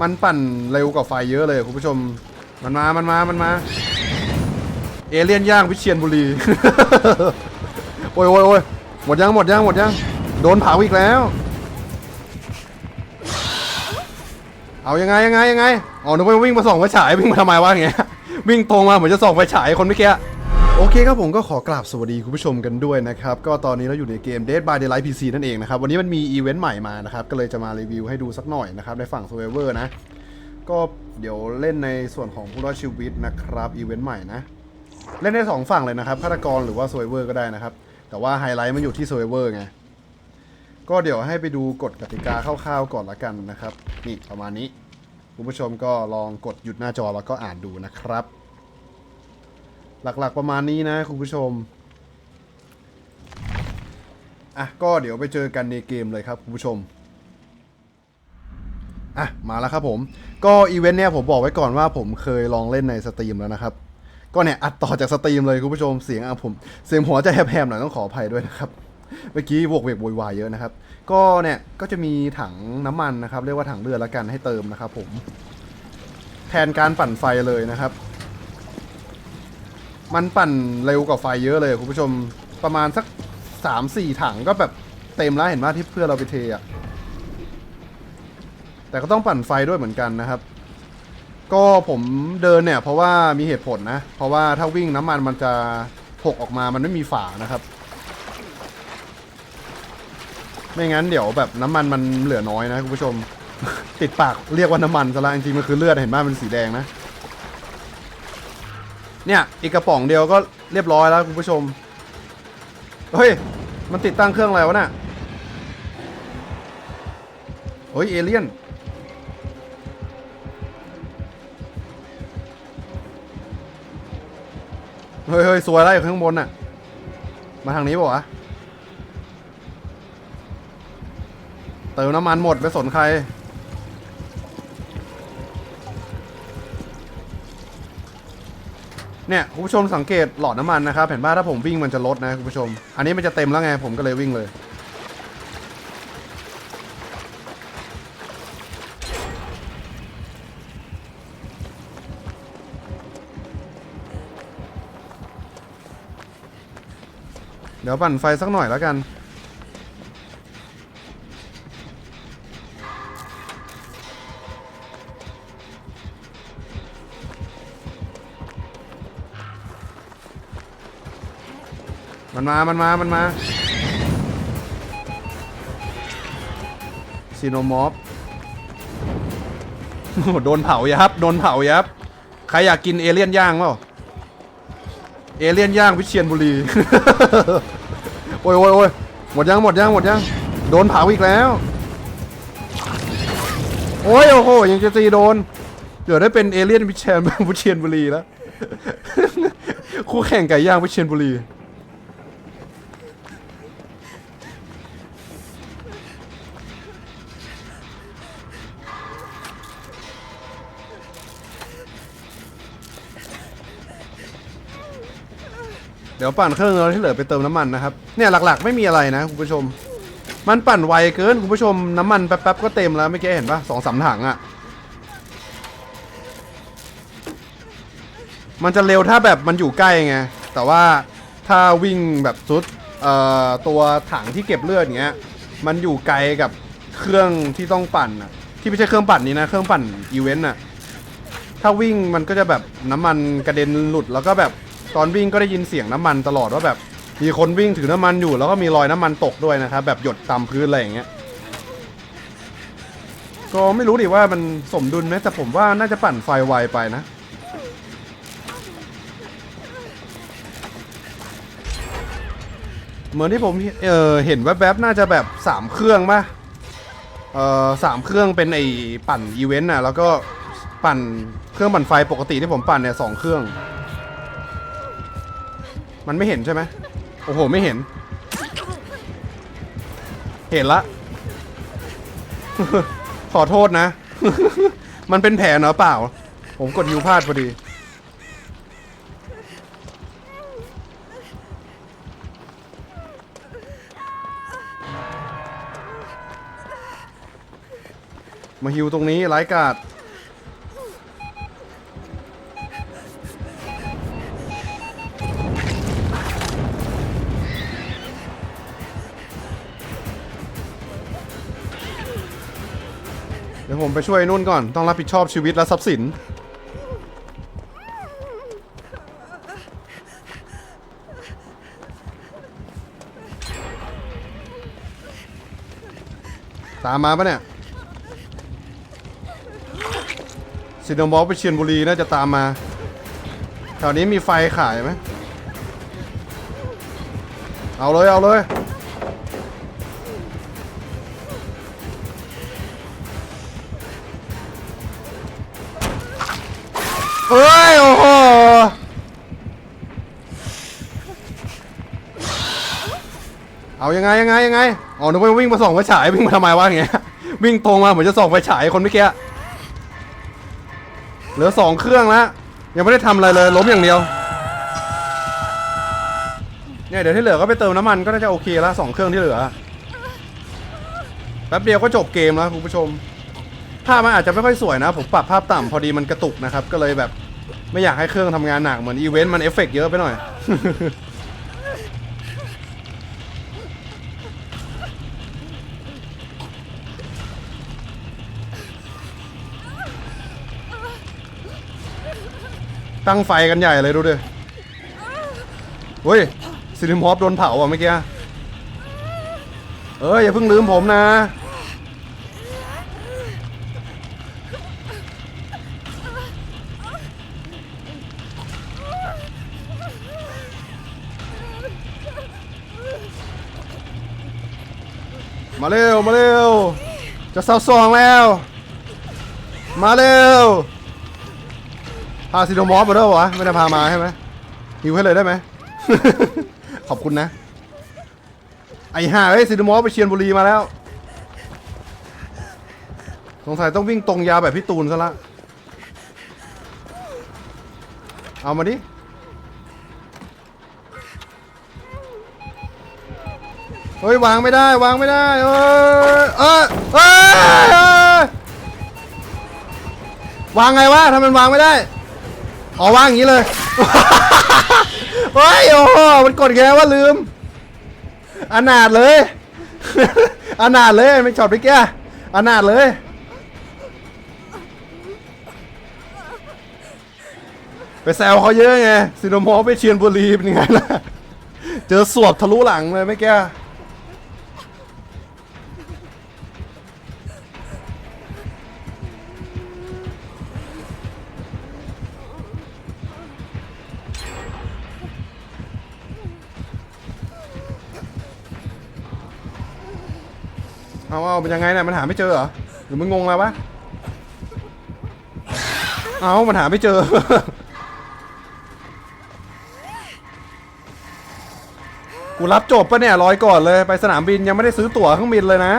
มันปั่นเร็วกว่าไฟเยอะเลยคุณผู้ชม มันมา มันมา มันมา เอเลี่ยนย่างวิเชียนบุรี โอ้ยโอ้ยโอ้ยหมดยังหมดยังหมดยัง โดนเผาอีกแล้ว เอายังไงยังไงยังไง อ๋อนึกว่าวิ่งมาส่องไฟฉายวิ่งมาทำไมวะอย่างเงี้ย วิ่งตรงมาเหมือนจะส่องไฟฉายคนเมื่อกี้ โอเคครับผมก็ขอกราบสวัสดีคุณผู้ชมกันด้วยนะครับ ก็ตอนนี้เราอยู่ในเกม Dead by Daylight PC นั่นเองนะครับ วันนี้มันมีอีเวนต์ใหม่มานะครับ ก็เลยจะมารีวิวให้ดูสักหน่อยนะครับ ในฝั่ง Survivor นะ ก็เดี๋ยวเล่นในส่วนของผู้รอดชีวิตนะครับอีเวนต์ใหม่นะ เล่นได้สองฝั่งเลยนะครับฆาตกรหรือว่า Survivor ก็ได้นะครับ แต่ว่าไฮไลท์มันอยู่ที่ Survivor ไงก็เดี๋ยวให้ไปดูกฎกติกาคร่าวๆก่อนละกันนะครับนี่ประมาณนี้คุณผู้ชมก็ลองกดหยุดหน้าจอแล้วก็อ่านดูนะครับ หลักๆประมาณนี้นะคุณผู้ชม อะ ก็เดี๋ยวไปเจอกันในเกมเลยครับคุณผู้ชม อะ มาแล้วครับผม ก็อีเวนต์เนี่ยผมบอกไว้ก่อนว่าผมเคยลองเล่นในสตรีมแล้วนะครับ ก็เนี่ยอัดต่อจากสตรีมเลยคุณผู้ชมเสียงอะผมเสียงหัวจะแหบๆหน่อยต้องขออภัยด้วยนะครับเมื่อกี้บวกเวกโวยวายเยอะนะครับ ก็เนี่ยก็จะมีถังน้ำมันนะครับ เรียกว่าถังเลือดละกันให้เติมนะครับผม แทนการปั่นไฟเลยนะครับ มันปั่นเร็วกว่าไฟเยอะเลยคุณผู้ชมประมาณสักสามสี่ถังก็แบบเต็มแล้วเห็นว่าที่เพื่อนเราไปเทอะแต่ก็ต้องปั่นไฟด้วยเหมือนกันนะครับ ก็ผมเดินเนี่ย เพราะว่ามีเหตุผลนะ เพราะว่าถ้าวิ่งน้ำมันมันจะหกออกมามันไม่มีฝานะครับ ไม่งั้นเดี๋ยวแบบน้ำมันมันเหลือน้อยนะคุณผู้ชม ติดปากเรียกว่าน้ำมันซะละจริงๆมันคือเลือดเห็นไหมมันสีแดงนะ เนี่ยอีกกระป๋องเดียวก็เรียบร้อยแล้วคุณผู้ชม เฮ้ย มันติดตั้งเครื่องอะไรวะน่ะเฮ้ย เอเลี่ยน เฮ้ยเฮ้ยสวยแล้วอยู่ข้างบนน่ะ มาทางนี้ป่าวะ เติมน้ำมันหมดไปสนใคร เนี่ยคุณผู้ชมสังเกตหลอดน้ำมันนะครับเห็นป่ะถ้าผมวิ่งมันจะลดนะคุณผู้ชม อันนี้มันจะเต็มแล้วไงผมก็เลยวิ่งเลย เดี๋ยวปั่นไฟสักหน่อยแล้วกัน มันมา มันมา มันมาซีโนมอฟโดนเผายับ โดนเผายับ ใครอยากกินเอเลี่ยนย่างเปล่า เอเลี่ยนย่างวิเชียนบุรี โอ้ยโอ้ยโอ้ยหมดยังหมดยังหมดยัง โดนเผาอีกแล้ว โอ้ยโอ้โหยังจะตีโดน เดี๋ยวได้เป็นเอเลี่ยนวิเชียนวิเชียนบุรีแล้ว คู่แข่งไก่ย่างวิเชียนบุรี เดี๋ยวปั่นเครื่องแล้วที่เหลือไปเติมน้ำมันนะครับ เนี่ยหลักๆ ไม่มีอะไรนะคุณผู้ชม มันปั่นไวเกินคุณผู้ชมน้ำมันแป๊บๆก็เต็มแล้วเมื่อกี้เห็นปะสองสามถังอะ่ะ มันจะเร็วถ้าแบบมันอยู่ใกล้ไง แต่ว่าถ้าวิ่งแบบสุดเอ่อตัวถังที่เก็บเลือดอย่างเงี้ย มันอยู่ไกลกับเครื่องที่ต้องปั่นอะที่ไม่ใช่เครื่องปั่นนี้นะ เครื่องปั่นอีเวนต์อะถ้าวิ่งมันก็จะแบบน้ำมันกระเด็นหลุดแล้วก็แบบ ตอนวิ่งก็ได้ยินเสียงน้ำมันตลอดว่าแบบมีคนวิ่งถือน้ำมันอยู่ แล้วก็มีรอยน้ำมันตกด้วยนะครับแบบหยดตามพื้นอะไรอย่างเงี้ยก็ไม่รู้ดิว่ามันสมดุลไหมแต่ผมว่าน่าจะปั่นไฟไวไปนะ เหมือนที่ผมเออเห็นแวบๆน่าจะแบบสามเครื่องป่ะเออสามเครื่องเป็นไอปั่นอีเวนต์น่ะแล้วก็ปั่นเครื่องปั่นไฟปกติที่ผมปั่นเนี่ยสองเครื่อง มันไม่เห็นใช่ไหมโอ้โห ไม่เห็น เห็นละ ขอโทษนะ มันเป็นแผลเนาะเปล่า ผมกดฮิวพลาดพอดี มาฮิวตรงนี้ไร้กาด เดี๋ยวผมไปช่วยไอ้นุ่นก่อน ต้องรับผิดชอบชีวิตและทรัพย์สิน ตามมาปะเนี่ยซินโนมอลไปเชียนบุรีน่าจะตามมา แถวนี้มีไฟขายไหม เอาเลย เอาเลย เฮ้ยโอ้โหเอายังไงยังไงยังไงอ๋อนึกว่าวิ่งมาส่องไฟฉายวิ่งมาทำไมวะอย่างเงี้ยวิ่งตรงมาเหมือนจะส่องไฟฉายคนเมื่อกี้เหลือสองเครื่องแล้วยังไม่ได้ทำอะไรเลยล้มอย่างเดียวเนี่ยเดี๋ยวที่เหลือก็ไปเติมน้ำมันก็น่าจะโอเคแล้วสองเครื่องที่เหลือแป๊บเดียวก็จบเกมแล้วคุณผู้ชม ภาพมันอาจจะไม่ค่อยสวยนะ ผมปรับภาพต่ำพอดีมันกระตุกนะครับ ก็เลยแบบไม่อยากให้เครื่องทำงานหนักเหมือนอีเวนต์มันเอฟเฟกต์เยอะไปหน่อย ตั้งไฟกันใหญ่เลยดูดิเฮ้ยซินิมอฟโดนเผาอะเมื่อกี้ เอ้ยอย่าเพิ่งลืมผมนะ เร็วมาเร็วจะเศร้าซองแล้ว มาเร็วพาซิโนมอฟมาด้วยวะไม่ได้พามาใช่ไหมหิวให้เลยได้ไหม ขอบคุณนะ ไอ้ห่าเอ้ยซิโนมอฟไปเชียนบุรีมาแล้ว สงสัยต้องวิ่งตรงยาวแบบพี่ตูนซะละ เอามาดิ เฮ้ยวางไม่ได้วางไม่ได้เอ้ยเอ้ยเออวางไงวะทำมันวางไม่ได้อ๋อวางอย่างนี้เลยเฮ้ยโอ้มันกดแกว่าลืมอนาถเลยอนาถเลยไม่จอดไปแกอนาถเลยไปแซวเขาเยอะไงซินโนมอไปเชียนบุรีเป็นยังไงล่ะเจอสวบทะลุหลังเลยไม่แก เอาเอาเป็นยังไงเนี่ยมันหาไม่เจอเหรอหรือมึงงงแล้ววะเอามันหาไม่เจอ กูรับจบปะเนี่ยลอยก่อนเลยไปสนามบินยังไม่ได้ซื้อตั๋วเครื่องบินเลยนะ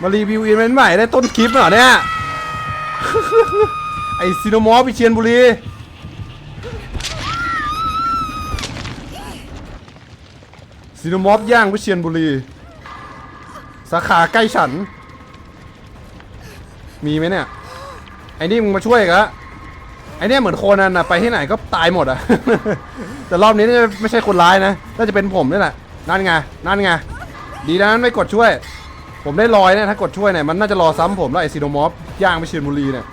มารีวิวอีเวนต์ใหม่ได้ต้นคลิปเหรอเนี่ย ไอซีโนมอฟวิเชียนบุรีซีโนมอฟย่างวิเชียนบุรี สาขาใกล้ฉัน มีไหมเนี่ย ไอ้นี่มึงมาช่วยกะไอ้เนี่ยเหมือนโคนันนะไปที่ไหนก็ตายหมดอะ แต่รอบนี้น่าจะไม่ใช่คนร้ายนะ น่าจะเป็นผมนี่แหละ นั่นไง นั่นไง ดีนะไม่กดช่วย ผมได้ลอยเนี่ยถ้ากดช่วยเนี่ยมันน่าจะรอซ้ำผมแล้วไอซีโนมอฟย่างไปเชียนบุรีเนี่ย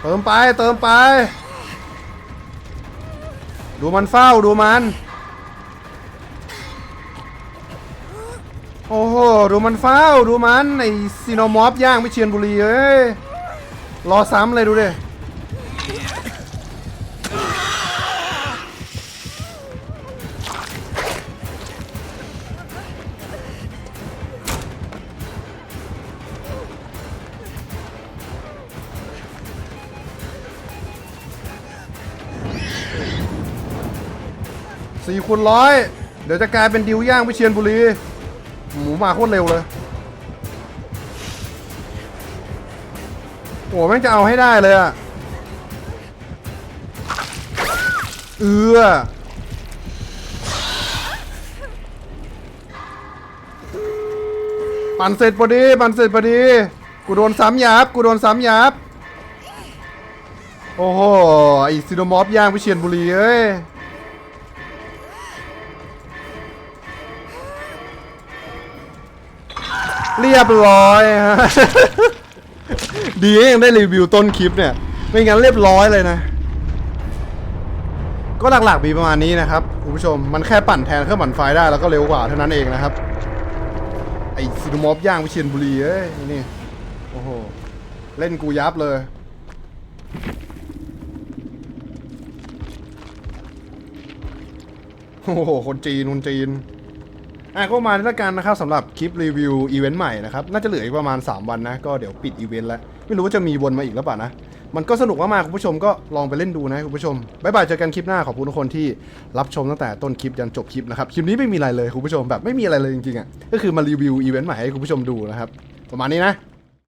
เติมไป เติมไป ดูมันเฝ้าดูมัน โอ้โห ดูมันเฝ้าดูมันไอซีโนมอฟย่างไม่เชียนบุรีเอ้ยรอซ้ำเลยดูดิ สี่คูณร้อยเดี๋ยวจะกลายเป็นดิวย่างวิเชียนบุรี หมูมาโคตรเร็วเลย โอ้แม่งจะเอาให้ได้เลยอะเอือปั่นเสร็จพอดีปั่นเสร็จพอดี กูโดนซ้ำยับ กูโดนซ้ำยับ โอ้โหไอซิโนมอฟย่างวิเชียนบุรีเอ้ย เรียบร้อยฮะ ดียังได้รีวิวต้นคลิปเนี่ย ไม่งั้นเรียบร้อยเลยนะ ก็หลักๆมีประมาณนี้นะครับคุณผู้ชม มันแค่ปั่นแทนเครื่องปั่นไฟได้แล้วก็เร็วกว่าเท่านั้นเองนะครับ ไอซิโนมอฟย่างวิเชียนบุรีเอ้ยนี่ โอ้โห เล่นกูยับเลยโอ้โห คนจีนคนจีน อะก็มาณนี้วกันนะครับสำหรับคลิปรีวิวอีเวนต์ใหม่นะครับน่าจะเหลืออีกประมาณ 3 วันนะก็เดี๋ยวปิดอีเวนต์แล้ว ไม่รู้ว่าจะมีวนมาอีกหรือเปล่านะ มันก็สนุกมากๆคุณผู้ชมก็ลองไปเล่นดูนะคุณผู้ชมบ๊ายบายเจอกันคลิปหน้าขอบคุณทุกคนที่รับชมตั้งแต่ต้นคลิปยันจบคลิปนะครับคลิปนี้ไม่มีอะไรเลยคุณผู้ชมแบบไม่มีอะไรเลยจริงๆอะก็คือมารีวิวอีเวนต์ใหม่ให้คุณผู้ชมดูนะครับประมาณนี้นะ